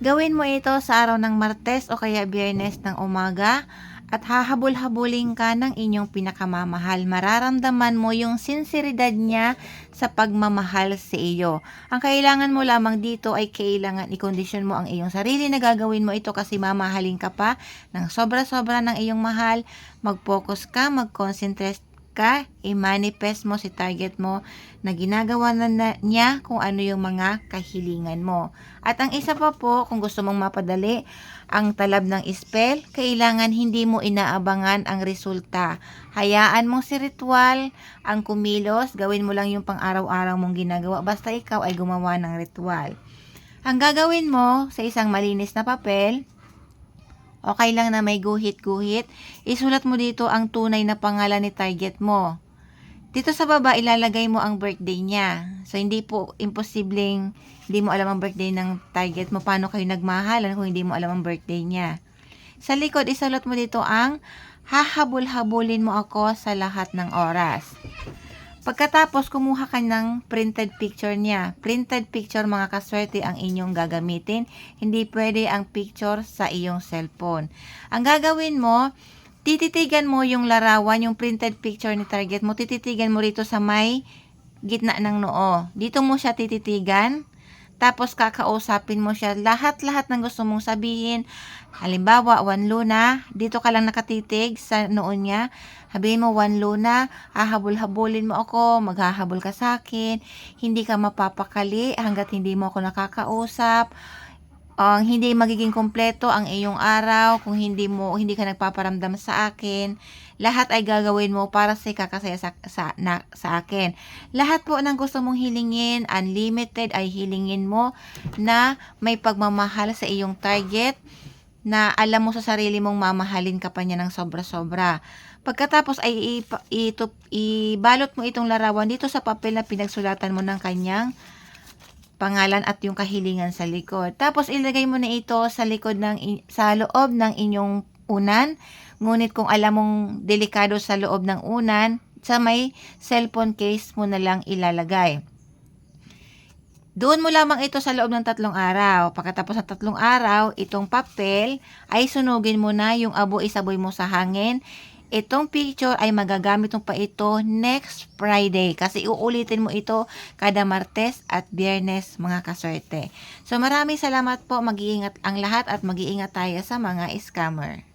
Gawin mo ito sa araw ng Martes o kaya Biyernes ng umaga at hahabol-habulin ka ng inyong pinakamamahal. Mararamdaman mo yung sinseridad niya sa pagmamahal sa iyo. Ang kailangan mo lamang dito ay kailangan i-condition mo ang iyong sarili na gagawin mo ito kasi mamahalin ka pa ng sobra-sobra ng iyong mahal. Mag-focus ka, mag-concentrate ka, i-manifest mo si target mo na ginagawa na, niya kung ano yung mga kahilingan mo. At ang isa pa po, kung gusto mong mapadali ang talab ng spell, kailangan hindi mo inaabangan ang resulta. Hayaan mong si ritual ang kumilos, gawin mo lang yung pang-araw-araw mong ginagawa, basta ikaw ay gumawa ng ritual. Ang gagawin mo sa isang malinis na papel, okay lang na may guhit-guhit, isulat mo dito ang tunay na pangalan ni target mo. Dito sa baba, ilalagay mo ang birthday niya. So, hindi po imposibleng hindi mo alam ang birthday ng target mo. Paano kayo nagmahalan kung hindi mo alam ang birthday niya? Sa likod, isulat mo dito ang hahabol-habulin mo ako sa lahat ng oras. Pagkatapos, kumuha ka ng printed picture niya. Printed picture mga kaswerte ang inyong gagamitin. Hindi pwede ang picture sa iyong cellphone. Ang gagawin mo, tititigan mo yung larawan, yung printed picture ni target mo, tititigan mo rito sa may gitna ng noo. Dito mo siya tititigan. Tapos kakausapin mo siya lahat-lahat ng gusto mong sabihin. Halimbawa, one luna, dito ka lang nakatitig sa noon niya. Sabihin mo, one luna, hahabol-habulin mo ako, maghahabol ka sa akin, hindi ka mapapakali hanggat hindi mo ako nakakausap. Ang hindi magiging kompleto ang iyong araw kung hindi mo hindi ka nagpaparamdam sa akin. Lahat ay gagawin mo para sa ikakasaya sa, sa, na, sa akin. Lahat po ng gusto mong hilingin, unlimited ay hilingin mo na may pagmamahal sa iyong target na alam mo sa sarili mong mamahalin ka pa niya ng sobra-sobra. Pagkatapos ay ibalot mo itong larawan dito sa papel na pinagsulatan mo ng kanyang pangalan at yung kahilingan sa likod. Tapos ilagay mo na ito sa likod ng sa loob ng inyong unan. Ngunit kung alam mong delikado sa loob ng unan, sa may cellphone case mo na lang ilalagay. Doon mo lamang ito sa loob ng tatlong araw. Pagkatapos ng tatlong araw, itong papel ay sunugin mo na yung abo isaboy mo sa hangin. Itong picture ay magagamit mo pa ito next Friday kasi uulitin mo ito kada Martes at Biyernes mga kaswerte. So maraming salamat po, mag-iingat ang lahat at mag-iingat tayo sa mga scammer.